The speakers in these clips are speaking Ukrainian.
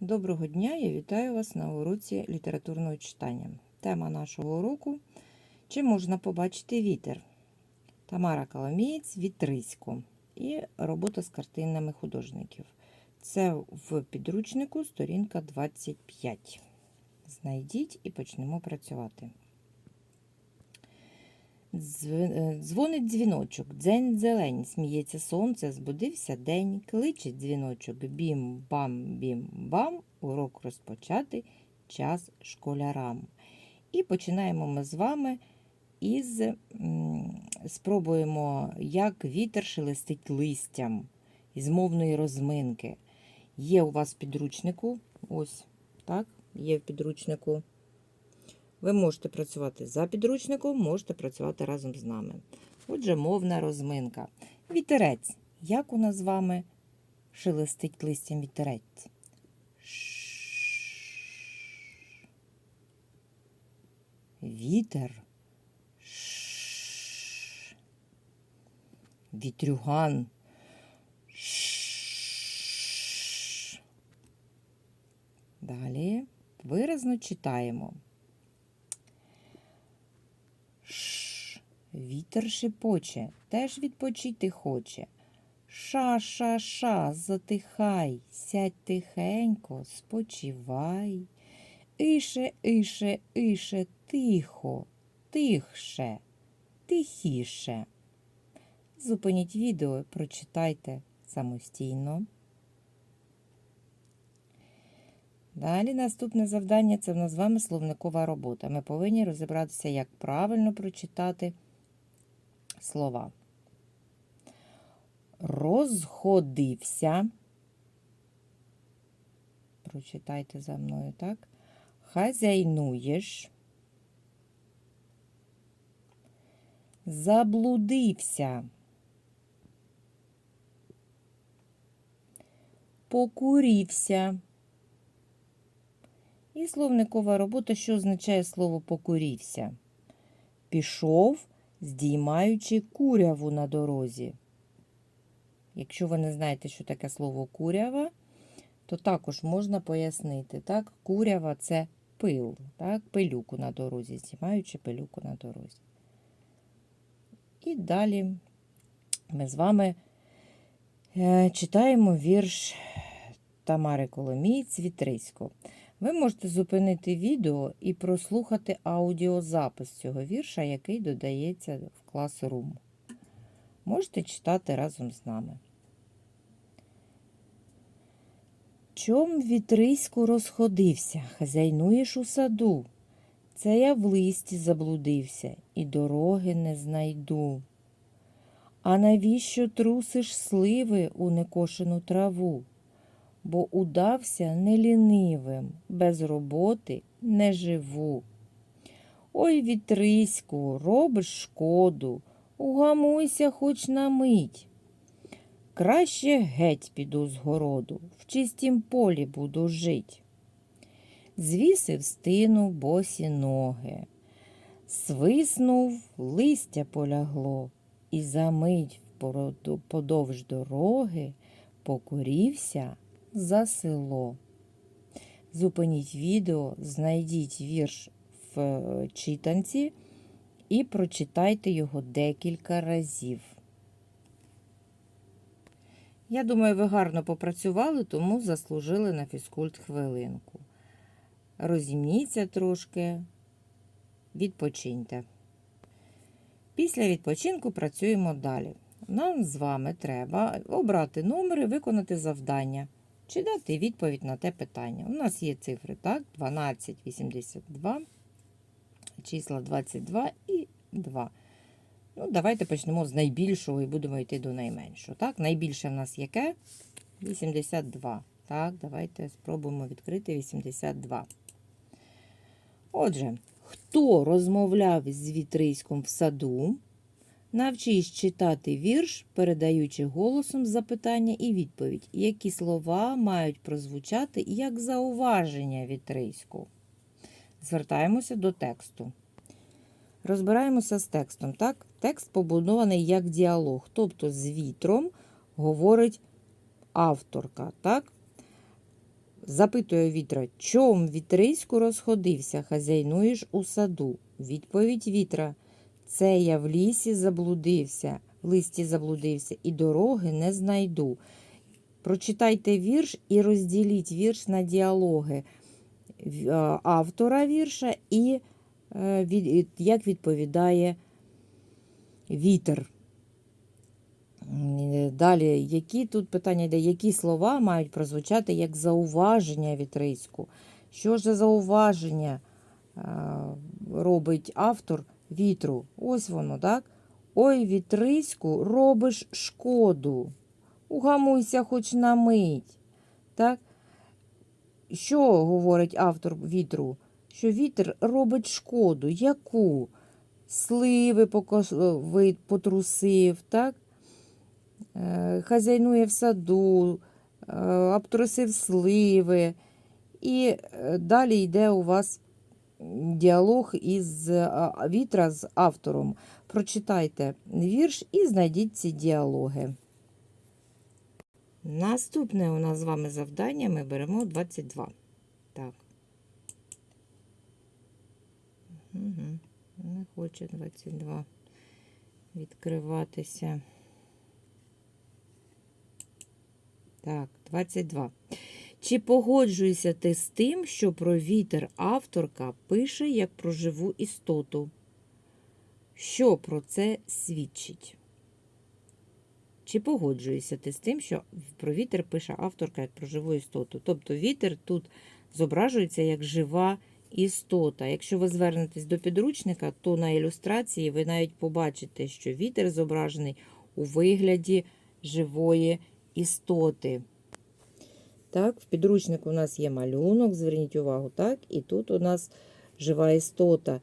Доброго дня! Я вітаю вас на уроці літературного читання. Тема нашого уроку Чи можна побачити вітер? Тамара Коломієць Вітрисько і робота з картинами художників. Це в підручнику сторінка 25. Знайдіть і почнемо працювати. Дзве- Дзвонить дзвіночок, дзень зелень, сміється сонце, збудився день, кличе дзвіночок, бім-бам-бім-бам, урок розпочати, час школярам. І починаємо ми з вами із спробуємо, як вітер шелестить листям із мовної розминки. Є у вас в підручнику, ось так, є в підручнику. Ви можете працювати за підручником, можете працювати разом з нами. Отже, мовна розминка. Вітерець. Як у нас з вами шелестить листям вітерець? Вітер. Вітрюган. Далі виразно читаємо. Вітер шепоче, теж відпочити хоче. Ша, ша, ша, затихай, сядь тихенько, спочивай. Іше, іше, іше, тихо, тихше, тихіше. Зупиніть відео, прочитайте самостійно. Далі наступне завдання це в нас з вами словникова робота. Ми повинні розібратися, як правильно прочитати слова. Розходився. Прочитайте за мною, так? Хазяйнуєш. Заблудився. Покурівся. І словникова робота, що означає слово покурівся. Пішов, здіймаючи куряву на дорозі. Якщо ви не знаєте, що таке слово курява, то також можна пояснити. Так? Курява це пил, так? пилюку на дорозі, здіймаючи пилюку на дорозі. І далі ми з вами е, читаємо вірш Тамари Коломієць Вітрисько. Ви можете зупинити відео і прослухати аудіозапис цього вірша, який додається в Classroom. Можете читати разом з нами. Чом вітриську розходився, хазяйнуєш у саду. Це я в листі заблудився і дороги не знайду. А навіщо трусиш сливи у некошену траву? Бо удався нелінивим, без роботи не живу. Ой, вітриську, робиш шкоду, угамуйся хоч на мить. Краще геть піду з городу, в чистім полі буду жить. Звісив стину босі ноги, свиснув, листя полягло, і за мить подовж дороги покурівся за село. Зупиніть відео, знайдіть вірш в е, читанці і прочитайте його декілька разів. Я думаю, ви гарно попрацювали, тому заслужили на фізкульт хвилинку. Розімніться трошки, відпочиньте. Після відпочинку працюємо далі. Нам з вами треба обрати номер і виконати завдання чи дати відповідь на те питання. У нас є цифри, так? 12, 82, числа 22 і 2. Ну, Давайте почнемо з найбільшого і будемо йти до найменшого. Так? Найбільше в нас яке? 82. Так, давайте спробуємо відкрити 82. Отже, хто розмовляв з вітриськом в саду? Навчись читати вірш, передаючи голосом запитання і відповідь, які слова мають прозвучати як зауваження вітриську. Звертаємося до тексту. Розбираємося з текстом. Так? Текст побудований як діалог, тобто з вітром говорить авторка. Так? запитує вітра, чом вітриську розходився, хазяйнуєш у саду. Відповідь вітра. Це я в лісі заблудився, в листі заблудився, і дороги не знайду. Прочитайте вірш і розділіть вірш на діалоги автора вірша і е, як відповідає вітер. Далі, які тут питання йде, які слова мають прозвучати як зауваження вітриську? Що ж за зауваження е, робить автор вітру? Ось воно, так? Ой, вітриську, робиш шкоду. Угамуйся хоч на мить. Так? Що говорить автор вітру? Що вітер робить шкоду. Яку? Сливи потрусив, так? Е, хазяйнує в саду, е, обтрусив сливи. І е, далі йде у вас діалог із вітра з автором. Прочитайте вірш і знайдіть ці діалоги. Наступне у нас з вами завдання ми беремо 22. Так. Угу. Не хоче 22 відкриватися. Так, 22. Чи погоджуєшся ти з тим, що про вітер авторка пише як про живу істоту? Що про це свідчить? Чи погоджуєшся ти з тим, що про вітер пише авторка як про живу істоту? Тобто вітер тут зображується як жива істота. Якщо ви звернетесь до підручника, то на ілюстрації ви навіть побачите, що вітер зображений у вигляді живої істоти. Так, в підручнику у нас є малюнок, зверніть увагу, так, і тут у нас жива істота,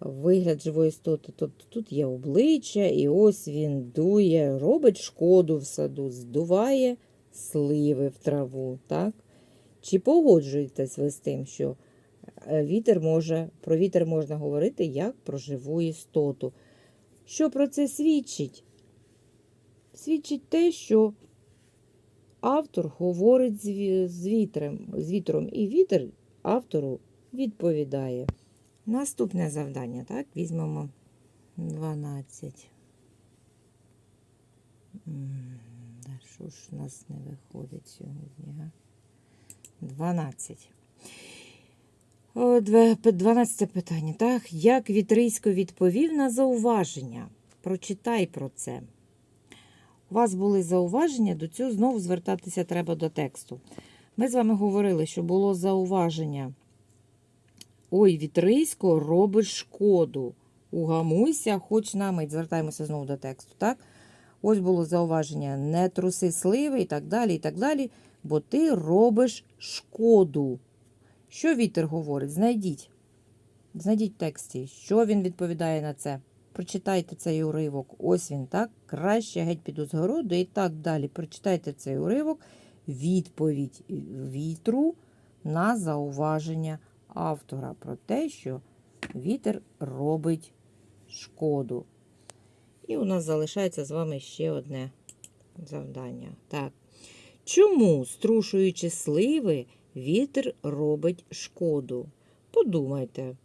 вигляд живої істоти. Тобто тут є обличчя, і ось він дує, робить шкоду в саду, здуває сливи в траву. так? Чи погоджуєтесь ви з тим, що е, вітер може, про вітер можна говорити як про живу істоту? Що про це свідчить? Свідчить те, що автор говорить з вітром, з вітром, і вітер автору відповідає. Наступне завдання, так, візьмемо 12. М, да Що ж у нас не виходить сьогодні? Га? 12. О, две- пе- 12 питання. Так, як Вітрисько відповів на зауваження? Прочитай про це. У вас були зауваження, до цього знову звертатися треба до тексту. Ми з вами говорили, що було зауваження. Ой, вітрисько, робиш шкоду. Угамуйся, хоч на мить. Звертаємося знову до тексту. так? Ось було зауваження: не труси сливи і так далі, і так далі, бо ти робиш шкоду. Що вітер говорить? Знайдіть. Знайдіть в тексті, що він відповідає на це. Прочитайте цей уривок. Ось він, так? Краще геть піду з городу і так далі. Прочитайте цей уривок. Відповідь вітру на зауваження автора про те, що вітер робить шкоду. І у нас залишається з вами ще одне завдання. Так. Чому, струшуючи сливи, вітер робить шкоду? Подумайте.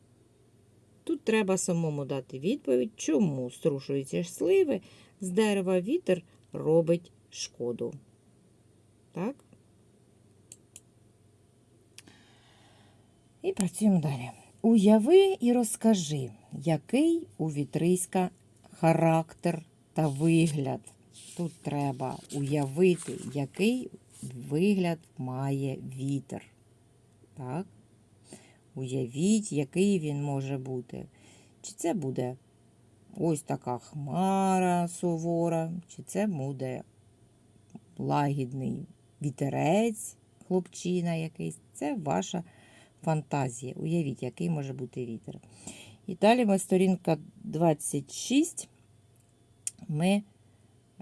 Тут треба самому дати відповідь, чому, струшуючи сливи, з дерева вітер робить шкоду. Так? І працюємо далі. Уяви і розкажи, який у вітриська характер та вигляд. Тут треба уявити, який вигляд має вітер. Так? Уявіть, який він може бути. Чи це буде ось така хмара сувора, чи це буде лагідний вітерець, хлопчина якийсь. Це ваша фантазія. Уявіть, який може бути вітер. І далі ми сторінка 26. Ми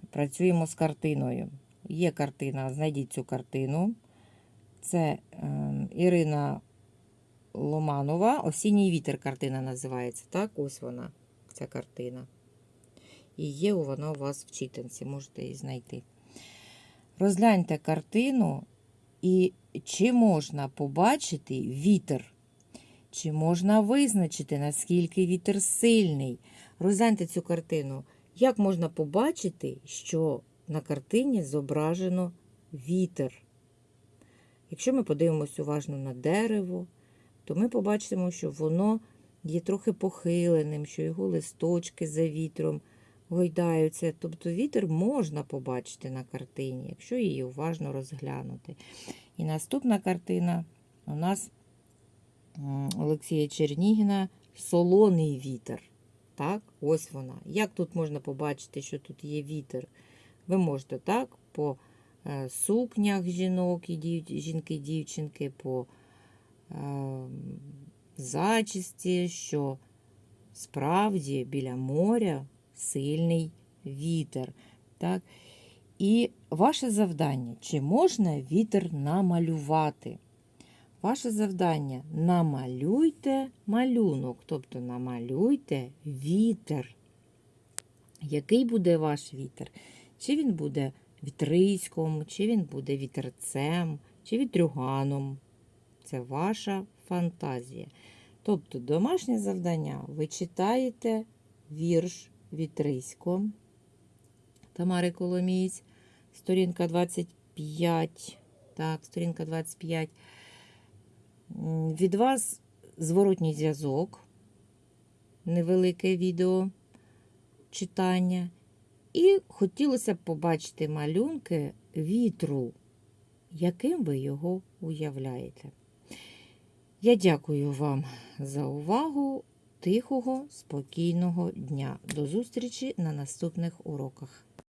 працюємо з картиною. Є картина, знайдіть цю картину. Це е, Ірина Ломанова. Осінній вітер картина називається. Так, ось вона, ця картина. І є вона у вас в читанці, можете її знайти. Розгляньте картину І чи можна побачити вітер? Чи можна визначити, наскільки вітер сильний? Розгляньте цю картину. Як можна побачити, що на картині зображено вітер? Якщо ми подивимося уважно на дерево, то ми побачимо, що воно є трохи похиленим, що його листочки за вітром гойдаються. Тобто вітер можна побачити на картині, якщо її уважно розглянути. І наступна картина у нас Олексія Чернігіна Солоний вітер. Так, ось вона. Як тут можна побачити, що тут є вітер? Ви можете так по е, сукнях жінок і дів... жінки, дівчинки, по е, зачісті, що справді біля моря сильний вітер. Так? І ваше завдання, чи можна вітер намалювати? Ваше завдання намалюйте малюнок, тобто намалюйте вітер. Який буде ваш вітер? Чи він буде вітриськом, чи він буде вітерцем, чи вітрюганом. Це ваша фантазія. Тобто, домашнє завдання ви читаєте вірш Вітрисько Тамари Коломієць, сторінка 25. Так, сторінка 25. Від вас зворотній зв'язок, невелике відео читання. І хотілося б побачити малюнки вітру, яким ви його уявляєте. Я дякую вам за увагу. Тихого, спокійного дня. До зустрічі на наступних уроках.